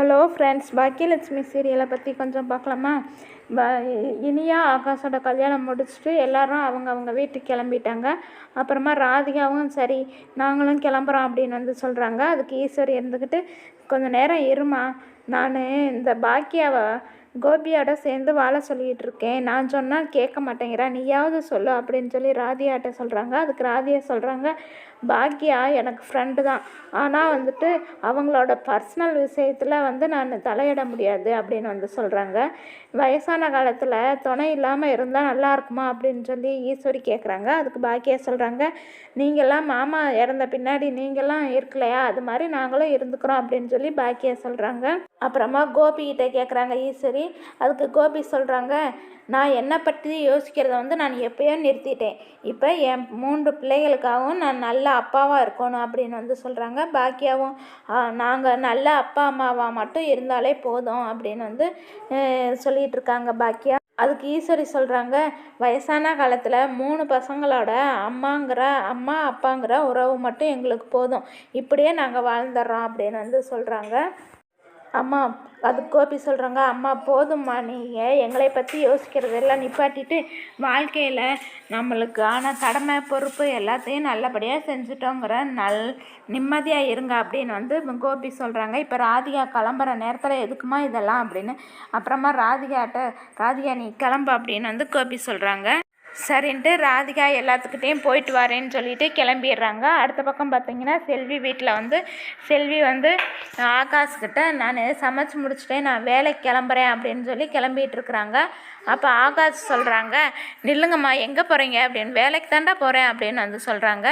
Hello friends Baakiyalakshmi சீரியலை பற்றி கொஞ்சம் பார்க்கலாமா? ப இனியா ஆகாஷோட கல்யாணம் முடிச்சுட்டு எல்லாரும் அவங்க அவங்க வீட்டுக்கு கிளம்பிட்டாங்க. அப்புறமா ராதிகாவும் சரி நாங்களும் கிளம்புறோம் அப்படின்னு வந்து சொல்கிறாங்க அதுக்கு ஈஸ்வரி இருந்துக்கிட்டு கொஞ்சம் நேரம் இருமா? நான் இந்த பாக்கியாவை கோபியோட சேர்ந்து வாழ சொல்லிகிட்டு இருக்கேன் நான் சொன்னால் கேட்க மாட்டேங்கிறா. நீயாவது சொல்லு அப்படின்னு சொல்லி ராதியாட்ட சொல்கிறாங்க அதுக்கு ராதியா சொல்கிறாங்க பாக்கியா எனக்கு ஃப்ரெண்டு தான். ஆனால் வந்துட்டு அவங்களோட பர்சனல் விஷயத்தில் வந்து நான் தலையிட முடியாது அப்படின்னு வந்து சொல்கிறாங்க வயசான காலத்தில் துணை இல்லாமல் இருந்தால் நல்லா இருக்குமா அப்படின்னு சொல்லி ஈஸ்வரி கேட்குறாங்க அதுக்கு பாக்கியா சொல்கிறாங்க நீங்கள்லாம் மாமா இறந்த பின்னாடி நீங்களாம் இருக்கலையா? அது மாதிரி நாங்களும் இருந்துக்கிறோம் அப்படின்னு சொல்லி பாக்கியா சொல்கிறாங்க அப்புறமா கோபிகிட்ட கேட்குறாங்க ஈஸ்வரி அதுக்கு கோபி சொல்கிறாங்க நான் என்னை பற்றி யோசிக்கிறத வந்து நான் எப்பயோ நிறுத்திட்டேன். இப்போ என் மூன்று பிள்ளைகளுக்காகவும் நான் நல்ல அப்பாவாக இருக்கணும் அப்படின்னு வந்து சொல்கிறாங்க பாக்கியாவும். நாங்கள் நல்ல அப்பா அம்மாவாக மட்டும் இருந்தாலே போதும் அப்படின்னு வந்து சொல்லிகிட்டு இருக்காங்க பாக்கியா. அதுக்கு ஈஸ்வரி சொல்கிறாங்க வயசான காலத்தில் மூணு பசங்களோட அம்மாங்கிற அம்மா அப்பாங்கிற உறவு மட்டும் எங்களுக்கு போதும். இப்படியே நாங்கள் வாழ்ந்துடுறோம் அப்படின்னு வந்து சொல்கிறாங்க அம்மா அது கோபி சொல்கிறாங்க அம்மா போதும்மா நீங்கள் எங்களை பற்றி யோசிக்கிறதெல்லாம் நிப்பாட்டிட்டு வாழ்க்கையில் நம்மளுக்கு ஆன கடமை பொறுப்பு எல்லாத்தையும் நல்லபடியாக செஞ்சுட்டோங்கிற நல் நிம்மதியாக இருங்க அப்படின்னு வந்து கோபி சொல்கிறாங்க இப்போ ராதிகா கிளம்புற நேரத்தில் எதுக்குமா இதெல்லாம் அப்படின்னு அப்புறமா ராதிகாட்ட ராதிகா நீ கிளம்பு அப்படின்னு வந்து கோபி சொல்கிறாங்க சரின்ட்டு ராதிகா எல்லாத்துக்கிட்டேயும் போயிட்டு வரேன்னு சொல்லிட்டு கிளம்பிடுறாங்க. அடுத்த பக்கம் பார்த்தீங்கன்னா செல்வி வீட்டில் வந்து செல்வி வந்து ஆகாஷ்கிட்ட நான் சமைச்சு முடிச்சுட்டேன் நான் வேலைக்கு கிளம்புறேன் அப்படின்னு சொல்லி கிளம்பிட்டு இருக்கிறாங்க. அப்போ ஆகாஷ் சொல்கிறாங்க நில்லுங்கம்மா எங்கே போகிறீங்க அப்படின்னு வேலைக்கு தாண்டா போகிறேன் அப்படின்னு வந்து சொல்கிறாங்க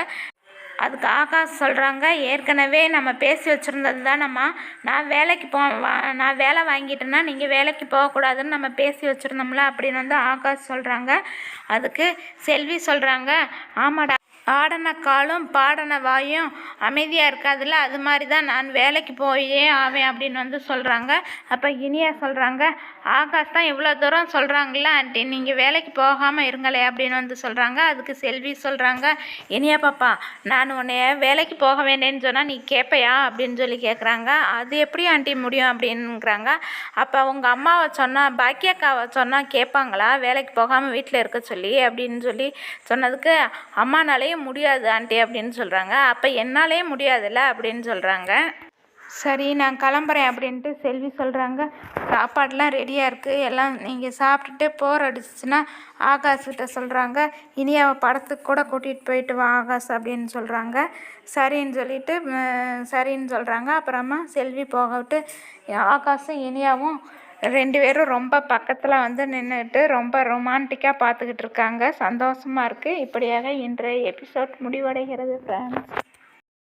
அதுக்கு ஆகாஷ் சொல்கிறாங்க ஏற்கனவே நம்ம பேசி வச்சுருந்தது தானம்மா நான் வேலைக்கு போ நான் வேலை வாங்கிட்டேன்னா நீங்கள் வேலைக்கு போகக்கூடாதுன்னு நம்ம பேசி வச்சுருந்தோம்ல அப்படின்னு வந்து ஆகாஷ் சொல்கிறாங்க அதுக்கு செல்வி சொல்கிறாங்க ஆமாடா ஆடன காலும் பாடன வாயும் அமைதியாக இருக்காதுல்ல? அது மாதிரி தான் நான் வேலைக்கு போயே ஆவேன் அப்படின்னு வந்து சொல்கிறாங்க அப்போ இனியா சொல்கிறாங்க ஆகாஷ் தான் இவ்வளோ தூரம் சொல்கிறாங்களா ஆண்டி நீங்கள் வேலைக்கு போகாமல் இருங்களே அப்படின்னு வந்து சொல்கிறாங்க அதுக்கு செல்வி சொல்கிறாங்க இனியா பாப்பா நான் உன்னைய வேலைக்கு போக வேண்டேன்னு சொன்னால் நீ கேட்பையா அப்படின்னு சொல்லி கேட்குறாங்க அது எப்படி ஆண்டி முடியும்? அப்படின்ங்கிறாங்க அப்போ உங்கள் அம்மாவை சொன்னால் பாக்கியக்காவை சொன்னால் கேட்பாங்களா வேலைக்கு போகாமல் வீட்டில் இருக்க சொல்லி அப்படின்னு சொல்லி சொன்னதுக்கு அம்மானாலேயும் முடியாது ஆண்டி அப்படின்னு சொல்கிறாங்க அப்போ என்னாலே முடியாதுல்ல அப்படின்னு சொல்கிறாங்க சரி நான் கிளம்புறேன் அப்படின்ட்டு செல்வி சொல்கிறாங்க சாப்பாடெலாம் ரெடியாக இருக்குது எல்லாம் நீங்கள் சாப்பிட்டுட்டு போர் அடிச்சிச்சுன்னா ஆகாஷ்கிட்ட சொல்கிறாங்க இனி அவள் படத்துக்கு கூட கூட்டிகிட்டு போயிட்டு வா ஆகாஷ் அப்படின்னு சொல்கிறாங்க சரின்னு சொல்லிட்டு சரின்னு சொல்கிறாங்க அப்புறமா செல்வி போக விட்டு ஆகாஷும் இனியாவும் ரெண்டு பேரும் ரொம்ப பக்கத்தில் வந்து நின்றுட்டு ரொம்ப ரொமான்டிக்காக பார்த்துக்கிட்டு இருக்காங்க. சந்தோஷமாக இருக்குது இப்படியாக இன்றைய எபிசோட் முடிவடைகிறது ஃப்ரெண்ட்ஸ்